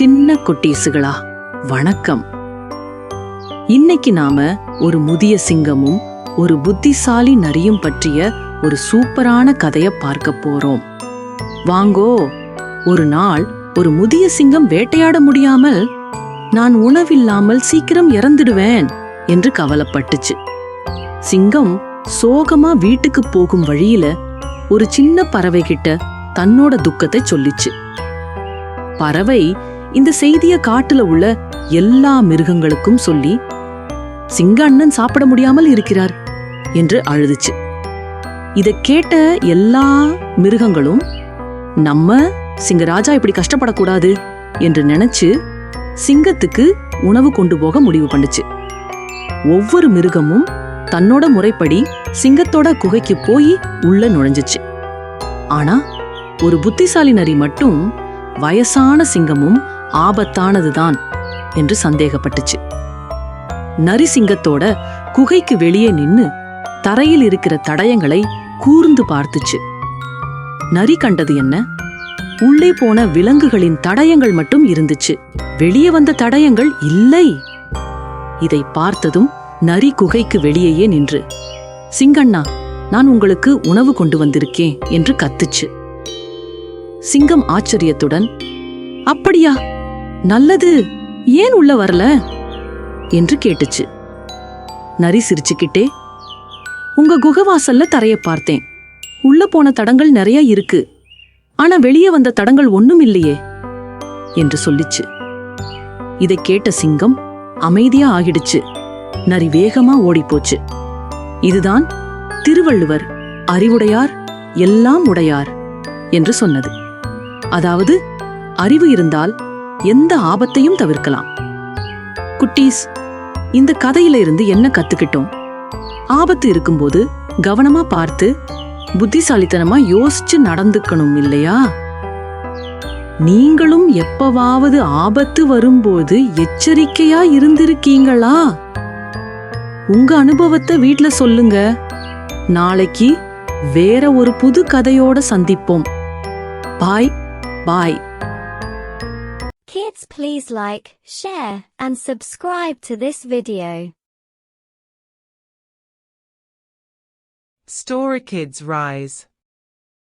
சின்ன குட்டீஸுகளா? வணக்கம். இன்னைக்கு நாம ஒரு முதிய சிங்கமும் ஒரு புத்திசாலி நரியும் பற்றிய ஒரு சூப்பரான கதைய பார்க்க போறோம். வாங்கோ ஒரு நாள் ஒரு முதிய சிங்கம் வேட்டையாட முடியாமல் நான் உணவில்லாமல் சீக்கிரம் இறந்துடுவேன் என்று கவலைப்பட்டுச்சு. சிங்கம் சோகமா வீட்டுக்கு போகும் வழியில ஒரு சின்ன பறவை கிட்ட தன்னோட துக்கத்தை சொல்லிச்சு. பறவை இந்த செய்திய காட்டுல உள்ள எல்லா மிருகங்களுக்கும் சொல்லி சிங்க அண்ணன் சாப்பிட முடியாமல் இருக்கிறார் என்று அழுதுச்சு. இத கேட்ட எல்லா மிருகங்களும் நம்ம சிங்கராஜா இப்படி கஷ்டப்படக்கூடாது என்று நினைச்சு சிங்கத்துக்கு உணவு கொண்டு போக முடிவு பண்ணுச்சு. ஒவ்வொரு மிருகமும் தன்னோட முறைப்படி சிங்கத்தோட குகைக்கு போய் உள்ள நுழைஞ்சுச்சு. ஆனா ஒரு புத்திசாலி நரி மட்டும் வயசான சிங்கமும் ஆபத்தானதுதான் என்று சந்தேகப்பட்டுச்சு. நரி சிங்கத்தோட குகைக்கு வெளியே நின்னு தரையில் இருக்கிற தடயங்களை கூர்ந்து பார்த்துச்சு. நரி கண்டது என்ன? உள்ளே போன விலங்குகளின் தடயங்கள் மட்டும் இருந்துச்சு. வெளியே வந்த தடயங்கள் இல்லை. இதை பார்த்ததும் நரி குகைக்கு வெளியேயே நின்று சிங்கண்ணா நான் உங்களுக்கு உணவு கொண்டு வந்திருக்கேன் என்று கத்துச்சு. சிங்கம் ஆச்சரியத்துடன் அப்படியா? நல்லது ஏன் உள்ள வரல? என்று கேட்டுச்சு. நரி சிரிச்சுக்கிட்டே உங்க குகவாசல்ல தரைய பார்த்தேன். உள்ள போன தடங்கள் நிறைய இருக்கு. ஆனா வெளியே வந்த தடங்கள் ஒண்ணும் இல்லையே என்று சொல்லிச்சு. இதை கேட்ட சிங்கம் அமைதியா ஆகிடுச்சு. நரி வேகமா ஓடிப்போச்சு. இதுதான் திருவள்ளுவர் அறிவுடையார் எல்லாம் உடையார் என்று சொன்னது. அதாவது அறிவு இருந்தால் எந்த ஆபத்தையும் தவிர்க்கலாம். குட்டீஸ் இந்த கதையில இருந்து என்ன கத்துக்கிட்டோம்? ஆபத்து இருக்கும்போது கவனமா பார்த்து புத்திசாலித்தனமா யோசிச்சு நடந்துக்கணும் இல்லையா? நீங்களும் எப்பவாவது ஆபத்து வரும்போது எச்சரிக்கையா இருந்திருக்கீங்களா? உங்க அனுபவத்தை வீட்ல சொல்லுங்க. நாளைக்கு வேற ஒரு புது கதையோட சந்திப்போம். பாய் பாய். Please like, share, and subscribe to this video. Story Kids Rise